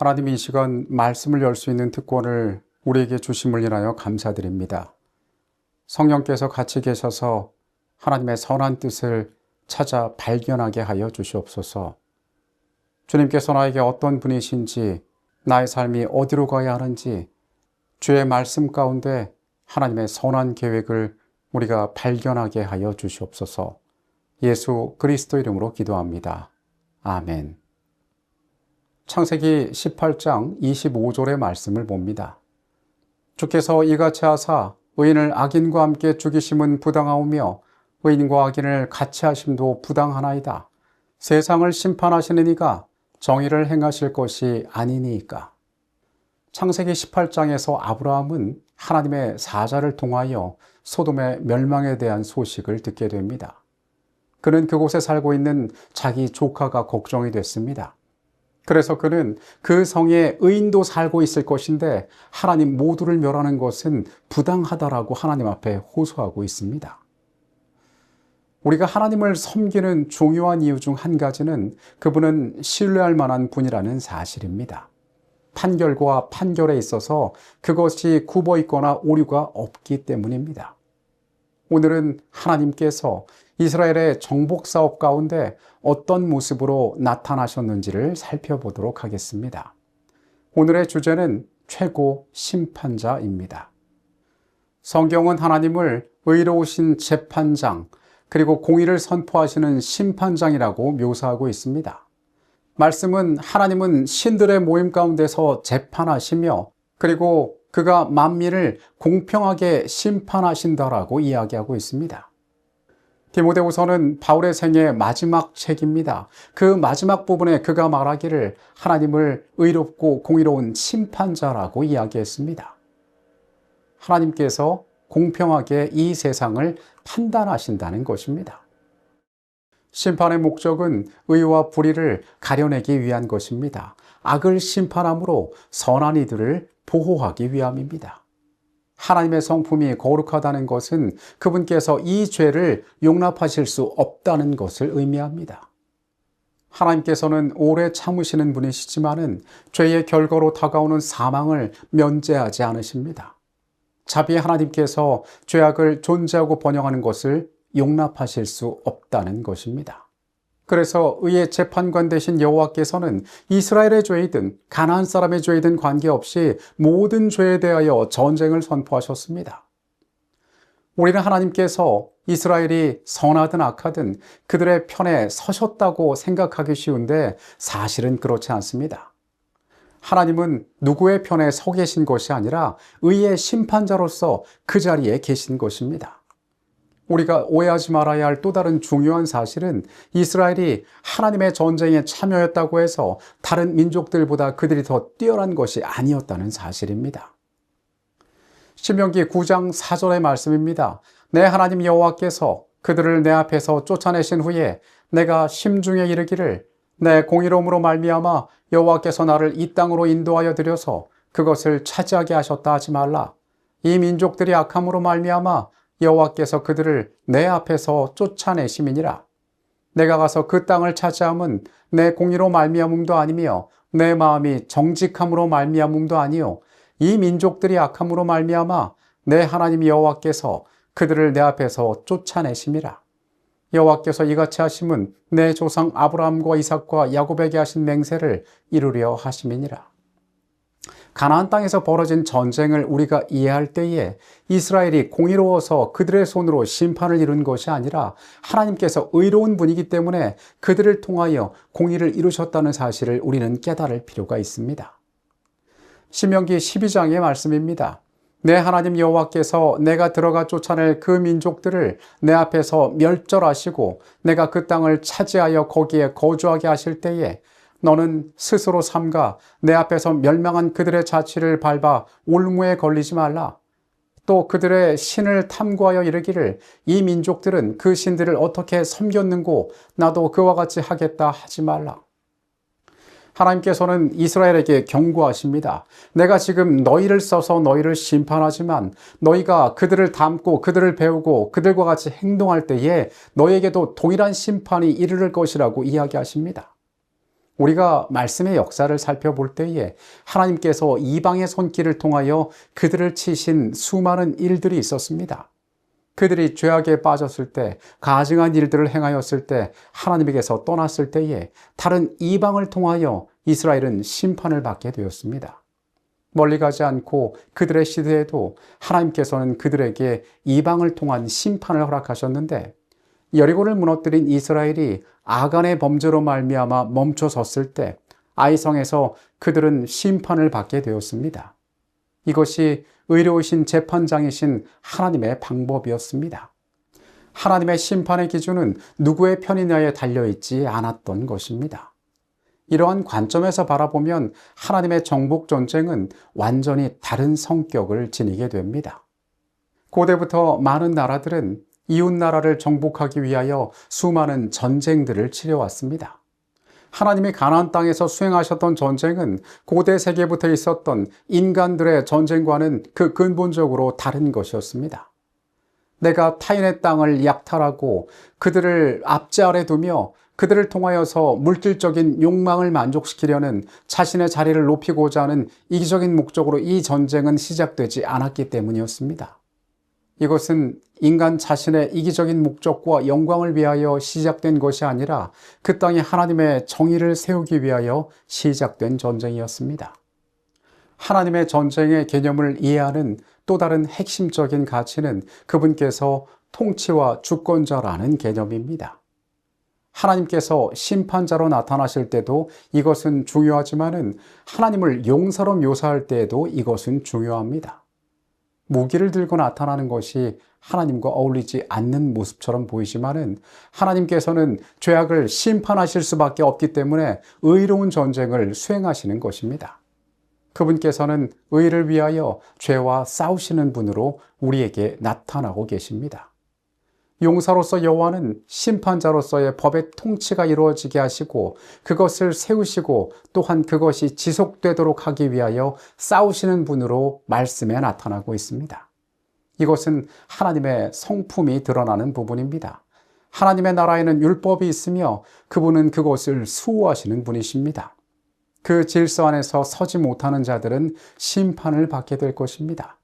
하나님이 이 시간 말씀을 열 수 있는 특권을 우리에게 주심을 인하여 감사드립니다. 성령께서 같이 계셔서 하나님의 선한 뜻을 찾아 발견하게 하여 주시옵소서. 주님께서 나에게 어떤 분이신지, 나의 삶이 어디로 가야 하는지, 주의 말씀 가운데 하나님의 선한 계획을 우리가 발견하게 하여 주시옵소서. 예수 그리스도 이름으로 기도합니다. 아멘. 창세기 18장 25절의 말씀을 봅니다. 주께서 이같이 하사 의인을 악인과 함께 죽이심은 부당하오며 의인과 악인을 같이 하심도 부당하나이다. 세상을 심판하시는 이가 정의를 행하실 것이 아니니까. 창세기 18장에서 아브라함은 하나님의 사자를 통하여 소돔의 멸망에 대한 소식을 듣게 됩니다. 그는 그곳에 살고 있는 자기 조카가 걱정이 됐습니다. 그래서 그는 그 성에 의인도 살고 있을 것인데 하나님 모두를 멸하는 것은 부당하다라고 하나님 앞에 호소하고 있습니다. 우리가 하나님을 섬기는 중요한 이유 중 한 가지는 그분은 신뢰할 만한 분이라는 사실입니다. 판결과 판결에 있어서 그것이 굽어 있거나 오류가 없기 때문입니다. 오늘은 하나님께서 이스라엘의 정복 사업 가운데 어떤 모습으로 나타나셨는지를 살펴보도록 하겠습니다. 오늘의 주제는 최고 심판자입니다. 성경은 하나님을 의로우신 재판장, 그리고 공의를 선포하시는 심판장이라고 묘사하고 있습니다. 말씀은 하나님은 신들의 모임 가운데서 재판하시며 그리고 그가 만민을 공평하게 심판하신다라고 이야기하고 있습니다. 디모데후서는 바울의 생애 마지막 책입니다. 그 마지막 부분에 그가 말하기를 하나님을 의롭고 공의로운 심판자라고 이야기했습니다. 하나님께서 공평하게 이 세상을 판단하신다는 것입니다. 심판의 목적은 의와 불의를 가려내기 위한 것입니다. 악을 심판함으로 선한 이들을 보호하기 위함입니다. 하나님의 성품이 거룩하다는 것은 그분께서 이 죄를 용납하실 수 없다는 것을 의미합니다. 하나님께서는 오래 참으시는 분이시지만은 죄의 결과로 다가오는 사망을 면제하지 않으십니다. 자비 하나님께서 죄악을 존재하고 번영하는 것을 용납하실 수 없다는 것입니다. 그래서 의의 재판관 되신 여호와께서는 이스라엘의 죄이든 가나안 사람의 죄이든 관계없이 모든 죄에 대하여 전쟁을 선포하셨습니다. 우리는 하나님께서 이스라엘이 선하든 악하든 그들의 편에 서셨다고 생각하기 쉬운데 사실은 그렇지 않습니다. 하나님은 누구의 편에 서 계신 것이 아니라 의의 심판자로서 그 자리에 계신 것입니다. 우리가 오해하지 말아야 할 또 다른 중요한 사실은 이스라엘이 하나님의 전쟁에 참여했다고 해서 다른 민족들보다 그들이 더 뛰어난 것이 아니었다는 사실입니다. 신명기 9장 4절의 말씀입니다. 내 하나님 여호와께서 그들을 내 앞에서 쫓아내신 후에 내가 심중에 이르기를 내 공의로움으로 말미암아 여호와께서 나를 이 땅으로 인도하여 들여서 그것을 차지하게 하셨다 하지 말라. 이 민족들이 악함으로 말미암아 여호와께서 그들을 내 앞에서 쫓아내심이니라. 내가 가서 그 땅을 차지함은 내 공의로 말미암음도 아니며 내 마음이 정직함으로 말미암음도 아니요 이 민족들이 악함으로 말미암아 내 하나님 여호와께서 그들을 내 앞에서 쫓아내심이라. 여호와께서 이같이 하심은 내 조상 아브라함과 이삭과 야곱에게 하신 맹세를 이루려 하심이니라. 가나안 땅에서 벌어진 전쟁을 우리가 이해할 때에 이스라엘이 공의로워서 그들의 손으로 심판을 이룬 것이 아니라 하나님께서 의로운 분이기 때문에 그들을 통하여 공의를 이루셨다는 사실을 우리는 깨달을 필요가 있습니다. 신명기 12장의 말씀입니다. 내 하나님 여호와께서 내가 들어가 쫓아낼 그 민족들을 내 앞에서 멸절하시고 내가 그 땅을 차지하여 거기에 거주하게 하실 때에 너는 스스로 삼가 내 앞에서 멸망한 그들의 자취를 밟아 올무에 걸리지 말라. 또 그들의 신을 탐구하여 이르기를 이 민족들은 그 신들을 어떻게 섬겼는고 나도 그와 같이 하겠다 하지 말라. 하나님께서는 이스라엘에게 경고하십니다. 내가 지금 너희를 써서 너희를 심판하지만 너희가 그들을 닮고 그들을 배우고 그들과 같이 행동할 때에 너에게도 동일한 심판이 이르를 것이라고 이야기하십니다. 우리가 말씀의 역사를 살펴볼 때에 하나님께서 이방의 손길을 통하여 그들을 치신 수많은 일들이 있었습니다. 그들이 죄악에 빠졌을 때, 가증한 일들을 행하였을 때, 하나님에게서 떠났을 때에 다른 이방을 통하여 이스라엘은 심판을 받게 되었습니다. 멀리 가지 않고 그들의 시대에도 하나님께서는 그들에게 이방을 통한 심판을 허락하셨는데 여리고를 무너뜨린 이스라엘이 아간의 범죄로 말미암아 멈춰섰을 때 아이성에서 그들은 심판을 받게 되었습니다. 이것이 의로우신 재판장이신 하나님의 방법이었습니다. 하나님의 심판의 기준은 누구의 편이냐에 달려있지 않았던 것입니다. 이러한 관점에서 바라보면 하나님의 정복 전쟁은 완전히 다른 성격을 지니게 됩니다. 고대부터 많은 나라들은 이웃 나라를 정복하기 위하여 수많은 전쟁들을 치러왔습니다. 하나님이 가나안 땅에서 수행하셨던 전쟁은 고대 세계부터 있었던 인간들의 전쟁과는 그 근본적으로 다른 것이었습니다. 내가 타인의 땅을 약탈하고 그들을 압제 아래 두며 그들을 통하여서 물질적인 욕망을 만족시키려는 자신의 자리를 높이고자 하는 이기적인 목적으로 이 전쟁은 시작되지 않았기 때문이었습니다. 이것은 인간 자신의 이기적인 목적과 영광을 위하여 시작된 것이 아니라 그 땅에 하나님의 정의를 세우기 위하여 시작된 전쟁이었습니다. 하나님의 전쟁의 개념을 이해하는 또 다른 핵심적인 가치는 그분께서 통치와 주권자라는 개념입니다. 하나님께서 심판자로 나타나실 때도 이것은 중요하지만은 하나님을 용사로 묘사할 때에도 이것은 중요합니다. 무기를 들고 나타나는 것이 하나님과 어울리지 않는 모습처럼 보이지만은 하나님께서는 죄악을 심판하실 수밖에 없기 때문에 의로운 전쟁을 수행하시는 것입니다. 그분께서는 의를 위하여 죄와 싸우시는 분으로 우리에게 나타나고 계십니다. 용사로서 여호와는 심판자로서의 법의 통치가 이루어지게 하시고 그것을 세우시고 또한 그것이 지속되도록 하기 위하여 싸우시는 분으로 말씀에 나타나고 있습니다. 이것은 하나님의 성품이 드러나는 부분입니다. 하나님의 나라에는 율법이 있으며 그분은 그것을 수호하시는 분이십니다. 그 질서 안에서 서지 못하는 자들은 심판을 받게 될 것입니다.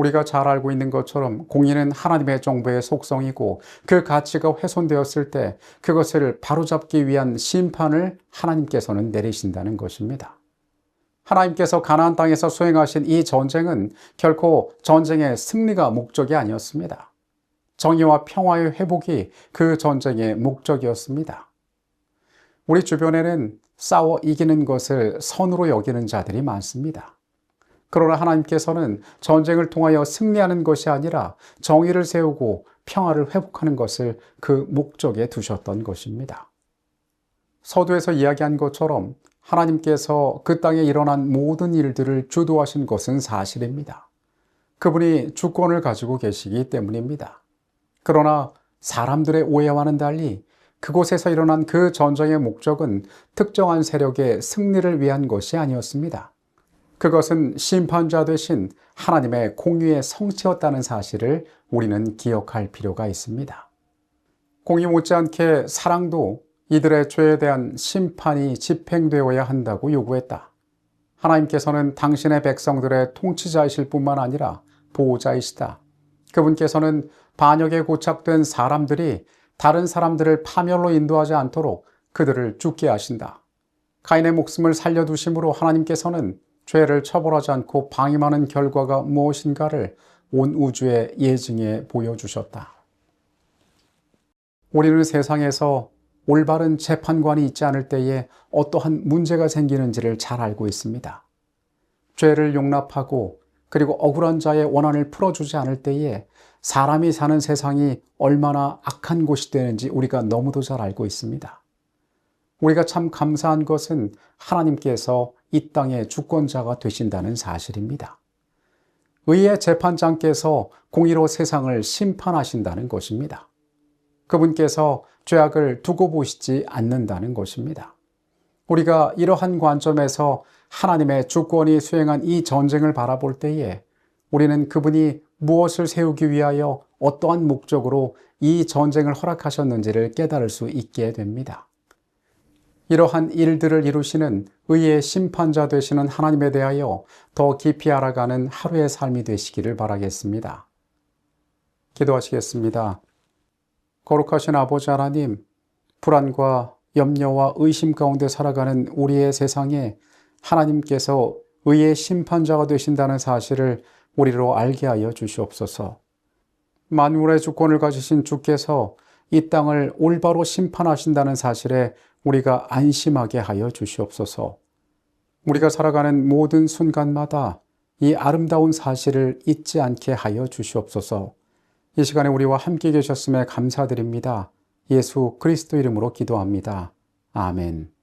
우리가 잘 알고 있는 것처럼 공의는 하나님의 정부의 속성이고 그 가치가 훼손되었을 때 그것을 바로잡기 위한 심판을 하나님께서는 내리신다는 것입니다. 하나님께서 가나안 땅에서 수행하신 이 전쟁은 결코 전쟁의 승리가 목적이 아니었습니다. 정의와 평화의 회복이 그 전쟁의 목적이었습니다. 우리 주변에는 싸워 이기는 것을 선으로 여기는 자들이 많습니다. 그러나 하나님께서는 전쟁을 통하여 승리하는 것이 아니라 정의를 세우고 평화를 회복하는 것을 그 목적에 두셨던 것입니다. 서두에서 이야기한 것처럼 하나님께서 그 땅에 일어난 모든 일들을 주도하신 것은 사실입니다. 그분이 주권을 가지고 계시기 때문입니다. 그러나 사람들의 오해와는 달리 그곳에서 일어난 그 전쟁의 목적은 특정한 세력의 승리를 위한 것이 아니었습니다. 그것은 심판자 되신 하나님의 공의의 성취였다는 사실을 우리는 기억할 필요가 있습니다. 공의 못지않게 사랑도 이들의 죄에 대한 심판이 집행되어야 한다고 요구했다. 하나님께서는 당신의 백성들의 통치자이실 뿐만 아니라 보호자이시다. 그분께서는 반역에 고착된 사람들이 다른 사람들을 파멸로 인도하지 않도록 그들을 죽게 하신다. 가인의 목숨을 살려두심으로 하나님께서는 죄를 처벌하지 않고 방임하는 결과가 무엇인가를 온 우주에 예증해 보여주셨다. 우리는 세상에서 올바른 재판관이 있지 않을 때에 어떠한 문제가 생기는지를 잘 알고 있습니다. 죄를 용납하고 그리고 억울한 자의 원한을 풀어주지 않을 때에 사람이 사는 세상이 얼마나 악한 곳이 되는지 우리가 너무도 잘 알고 있습니다. 우리가 참 감사한 것은 하나님께서 이 땅의 주권자가 되신다는 사실입니다. 의의 재판장께서 공의로 세상을 심판하신다는 것입니다. 그분께서 죄악을 두고 보시지 않는다는 것입니다. 우리가 이러한 관점에서 하나님의 주권이 수행한 이 전쟁을 바라볼 때에 우리는 그분이 무엇을 세우기 위하여 어떠한 목적으로 이 전쟁을 허락하셨는지를 깨달을 수 있게 됩니다. 이러한 일들을 이루시는 의의 심판자 되시는 하나님에 대하여 더 깊이 알아가는 하루의 삶이 되시기를 바라겠습니다. 기도하시겠습니다. 거룩하신 아버지 하나님, 불안과 염려와 의심 가운데 살아가는 우리의 세상에 하나님께서 의의 심판자가 되신다는 사실을 우리로 알게 하여 주시옵소서. 만물의 주권을 가지신 주께서 이 땅을 올바로 심판하신다는 사실에 우리가 안심하게 하여 주시옵소서. 우리가 살아가는 모든 순간마다 이 아름다운 사실을 잊지 않게 하여 주시옵소서. 이 시간에 우리와 함께 계셨음에 감사드립니다. 예수 그리스도 이름으로 기도합니다. 아멘.